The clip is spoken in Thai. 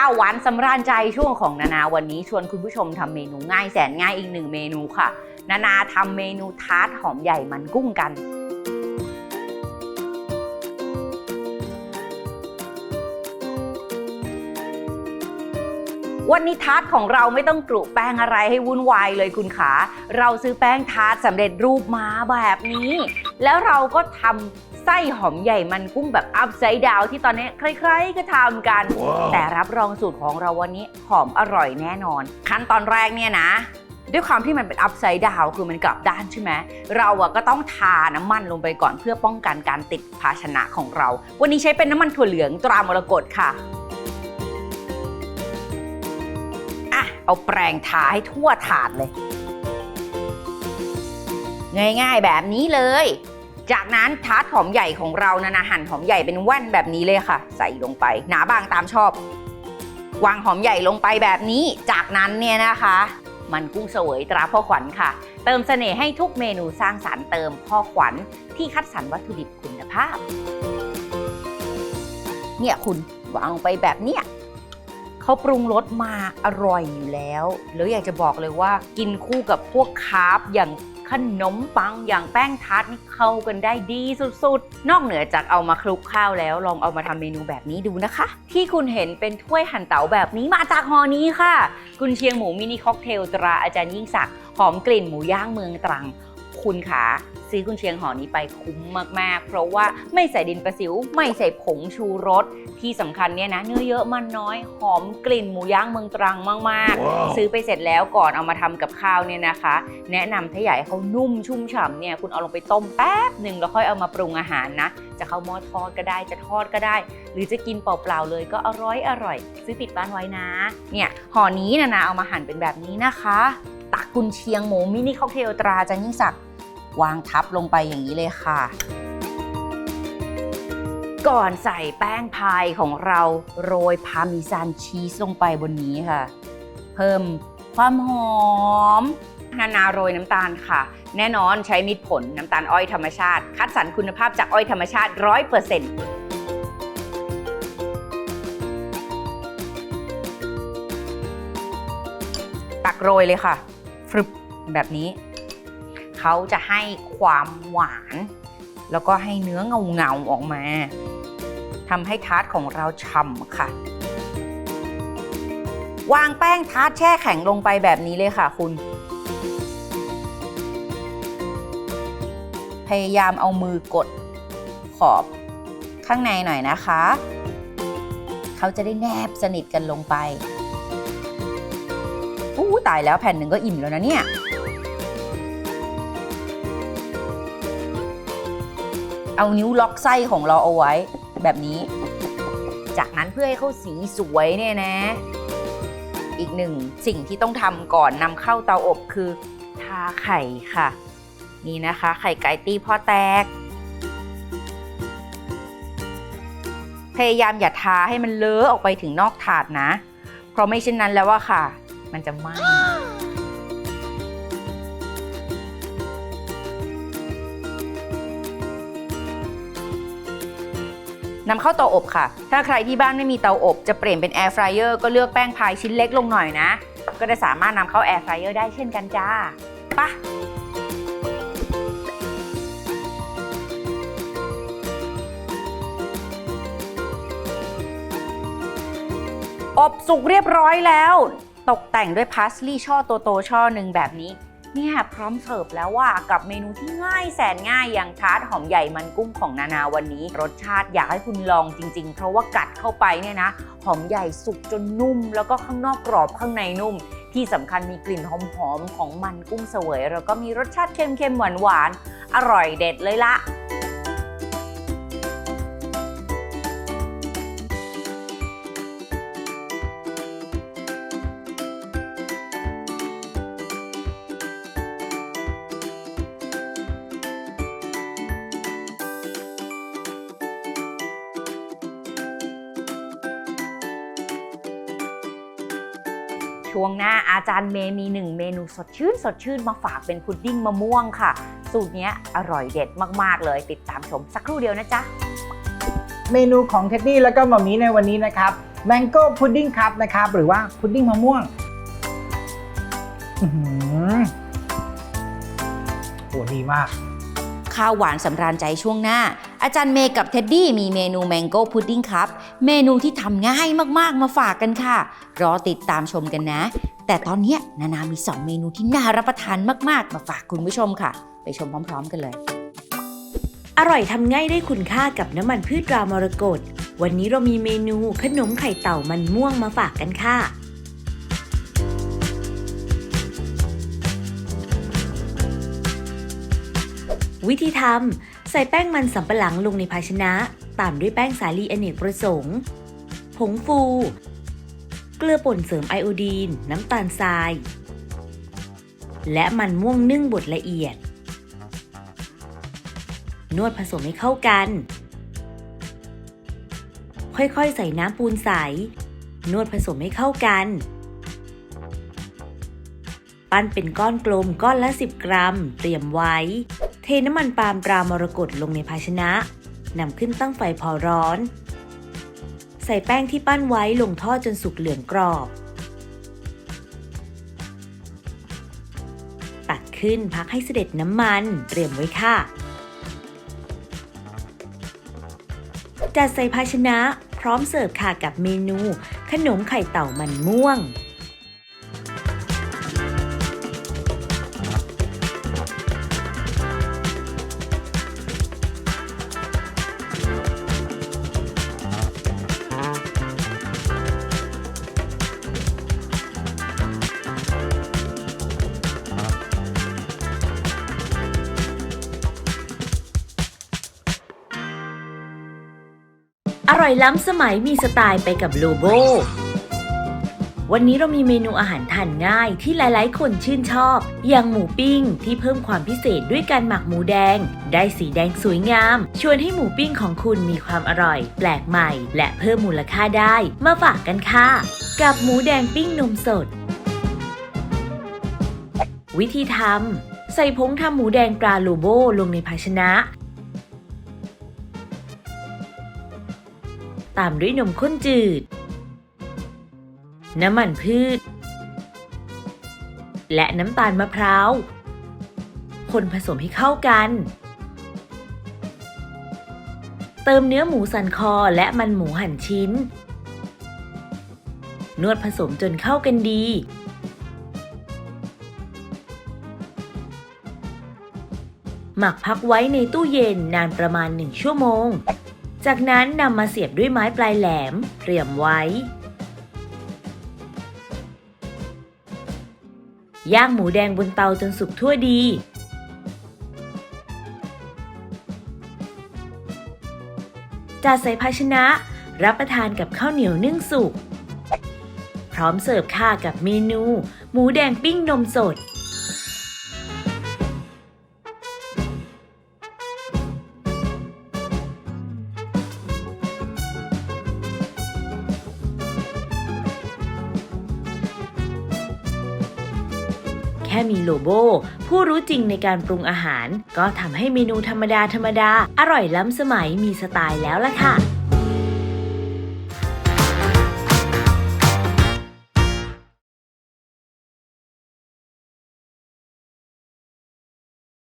ข้าวหวานสำราญใจช่วงของนานาวันนี้ชวนคุณผู้ชมทำเมนูง่ายแสนง่ายอีกหนึ่งเมนูค่ะ นานาทำเมนูทาร์ตหอมใหญ่มันกุ้งกันวันนี้ทาร์ตของเราไม่ต้องกรุแป้งอะไรให้วุ่นวายเลยคุณขา เราซื้อแป้งทาร์ตสำเร็จรูปมาแบบนี้ แล้วเราก็ทำ ไส้หอมใหญ่มันกุ้งแบบอัพไซด์ดาวที่ตอนนี้ใครๆก็ทำกันแต่รับรองสูตรของเราวันนี้หอมอร่อยแน่นอน ขั้นตอนแรกเนี่ยนะด้วยความที่มันเป็นอัพไซด์ดาวคือมันกลับด้านใช่ไหมเราอะก็ต้องทาน้ำมันลงไปก่อนเพื่อป้องกันการติดภาชนะของเรา วันนี้ใช้เป็นน้ำมันถั่วเหลืองตรามรกตค่ะอะเอาแปรงทาให้ทั่วถาดเลย ง่ายๆแบบนี้เลย จากนั้นทาร์ตหอมใหญ่ของเรานะนะหั่นหอมใหญ่เป็นแว่นแบบนี้เลยค่ะ ใส่ลงไป หนาบางตามชอบ วางหอมใหญ่ลงไปแบบนี้ จากนั้นเนี่ยนะคะ มันกุ้งเสวยตราพ่อขวัญค่ะ เติมเสน่ห์ให้ทุกเมนูสร้างสารรค์เติมพ่อขวัญที่คัดสรรวัตถุดิบคุณภาพ เนี่ยคุณวางลงไปแบบเนี้ย เขาปรุงรสมาอร่อยอยู่แล้ว แล้วอยากจะบอกเลยว่ากินคู่กับพวกคาร์บอย่างขนมปังอย่างแป้งทาร์ตนี่เข้ากันได้ดีสุดๆ นอกเหนือจากเอามาคลุกข้าวแล้ว ลองเอามาทำเมนูแบบนี้ดูนะคะ ที่คุณเห็นเป็นถ้วยหั่นเต๋าแบบนี้มาจากฮอนี้ค่ะ กุนเชียงหมูมินิค็อกเทลตราอาจารย์ยิ่งศักดิ์หอมกลิ่นหมูย่างเมืองตรัง คุณขาซื้อกุนเชียงห่อนี้ไปคุ้มมากๆ เพราะว่าไม่ใส่ดินประสิว ไม่ใส่ผงชูรส ที่สำคัญเนี่ยนะ เนื้อเยอะมันน้อย หอมกลิ่นหมูย่างเมืองตรังมากๆ ซื้อไปเสร็จแล้วก่อนเอามาทำกับข้าวเนี่ยนะคะ แนะนำถ้าอยากให้เขานุ่มชุ่มฉ่ำเนี่ยคุณเอาลงไปต้มแป๊บหนึ่งแล้วค่อยเอามาปรุงอาหารนะ จะเข้าหม้อทอดก็ได้จะทอดก็ได้ หรือจะกินเปล่าๆเลยก็อร่อยอร่อย ซื้อติดบ้านไว้นะ เนี่ยห่อนี้นะนะเอามาหั่นเป็นแบบนี้นะคะตักกุนเชียงหมูมินิค็อกเทลตราจันยิ่งศักดิ์ วางทับลงไปอย่างนี้เลยค่ะ ก่อนใส่แป้งพายของเราโรยพาร์เมิซานชีสลงไปบนนี้ค่ะ เพิ่มความหอมนานาโรยน้ำตาลค่ะ แน่นอนใช้มิตรผลน้ำตาลอ้อยธรรมชาติ คัดสรรคุณภาพจากอ้อยธรรมชาติ 100%ตักโรยเลยค่ะฟรึบแบบนี้ เขาจะให้ความหวาน แล้วก็ให้เนื้อเงาเงาออกมาทำให้ทาร์ตของเราฉ่ำค่ะ วางแป้งทาร์ตแช่แข็งลงไปแบบนี้เลยค่ะคุณ พยายามเอามือกดขอบข้างในหน่อยนะคะ เขาจะได้แนบสนิทกันลงไปอู้ตายแล้วแผ่นหนึ่งก็อิ่มแล้วนะเนี่ย เอานิ้วล็อกไส้ของเราเอาไว้แบบนี้ จากนั้นเพื่อให้เข้าสีสวยเนี่ยนะ อีกหนึ่งสิ่งที่ต้องทำก่อนนำเข้าเตาอบคือ ทาไข่ค่ะ นี่นะคะ ไข่ไก่ตีพอแตก พยายามอย่าทาให้มันเลอะออกไปถึงนอกถาดนะ เพราะไม่เช่นนั้นแล้วว่าค่ะ มันจะไหม้ นำเข้าเตาอบค่ะ ถ้าใครที่บ้านไม่มีเตาอบ จะเปลี่ยนเป็นแอร์ฟรายเออร์ก็เลือกแป้งพายชิ้นเล็กลงหน่อยนะ ก็จะสามารถนำเข้าแอร์ฟรายเออร์ได้เช่นกันจ้าปะอบสุกเรียบร้อยแล้ว ตกแต่งด้วยพาสลีย์ช่อโตๆช่อหนึ่งแบบนี้ เนี่ยพร้อมเสิร์ฟแล้วว่ากับเมนูที่ง่ายแสนง่ายอย่างทาร์ตหอมใหญ่มันกุ้งของนานาวันนี้ รสชาติอยากให้คุณลองจริง ๆ เพราะว่ากัดเข้าไปเนี่ยนะหอมใหญ่สุกจนนุ่ม แล้วก็ข้างนอกกรอบข้างในนุ่ม ที่สำคัญมีกลิ่นหอมๆของมันกุ้งเสวย แล้วก็มีรสชาติเค็มๆหวานๆอร่อยเด็ดเลยละ ช่วงหน้าอาจารย์เมย์มีหนึ่งเมนูสดชื่นสดชื่นมาฝากเป็นพุดดิ้งมะม่วงค่ะ สูตรเนี้ยอร่อยเด็ดมาก ๆ เลย ติดตามชมสักครู่เดียวนะจ๊ะ เมนูของเท็ดดี้แล้วก็หมามีในวันนี้นะครับแมงโก้พุดดิ้งครับนะครับหรือว่าพุดดิ้งมะม่วงอื้อหือโหดีมาก ข้าวหวานสำราญใจช่วงหน้า อาจารย์เมย์กับเท็ดดี้มีเมนูแมงโก้พุดดิ้งครับ เมนูที่ทำง่ายมากๆมาฝากกันค่ะ รอติดตามชมกันนะ แต่ตอนนี้นานามี 2 เมนูที่น่ารับประทานมากๆ มาฝากคุณผู้ชมค่ะ ไปชมพร้อม ๆ กันเลย อร่อยทำง่ายได้คุณค่ากับน้ำมันพืชรามรกตวันนี้เรามีเมนูขนมไข่เต่ามันม่วงมาฝากกันค่ะวิธีทำ ส่แป้งมันสำปะหลังลงในภาชนะ ตามด้วยแป้งสาลีอเนกประสงค์ ผงฟู เกลือป่นเสริมไอโอดีน น้ำตาลทราย และมันม่วงนึ่งบดละเอียด นวดผสมให้เข้ากัน ค่อยๆ ใส่น้ำปูนใส นวดผสมให้เข้ากัน ปั้นเป็นก้อนกลมก้อนละ 10 กรัม เตรียมไว้ เทน้ำมันปาล์มตรามรกตลงในภาชนะนำขึ้นตั้งไฟพอร้อน ใส่แป้งที่ปั้นไว้ลงทอดจนสุกเหลืองกรอบ ตักขึ้นพักให้เสด็จน้ำมันเตรียมไว้ค่ะ จัดใส่ภาชนะพร้อมเสิร์ฟค่ะกับเมนู ขนมไข่เต่ามันม่วง อร่อยล้ำสมัยมีสไตล์ไปกับโลโบ วันนี้เรามีเมนูอาหารทานง่ายที่หลายๆ คนชื่นชอบ อย่างหมูปิ้งที่เพิ่มความพิเศษด้วยการหมักหมูแดง ได้สีแดงสวยงาม ชวนให้หมูปิ้งของคุณมีความอร่อย แปลกใหม่ และเพิ่มมูลค่าได้ มาฝากกันค่ะ กับหมูแดงปิ้งนมสด วิธีทำใส่ผงทำหมูแดงปลาโลโบลงในภาชนะ ตามด้วยนมข้นจืด น้ำมันพืช และน้ำตาลมะพร้าว คนผสมให้เข้ากัน เติมเนื้อหมูสันคอและมันหมูหั่นชิ้น นวดผสมจนเข้ากันดีหมักพักไว้ในตู้เย็นนานประมาณ 1 ชั่วโมง จากนั้นนำมาเสียบด้วยไม้ปลายแหลมเรียมไว้ ย่างหมูแดงบนเตาจนสุกทั่วดี จัดใส่ภาชนะรับประทานกับข้าวเหนียวนึ่งสุก พร้อมเสิร์ฟค่ะกับเมนู หมูแดงปิ้งนมสด ค่มีโลโบผู้รู้จริงในการปรุงอาหาร ก็ทำให้เมนูธรรมดาธรรมดา อร่อยล้ำสมัยมีสไตล์แล้วล่ะค่ะ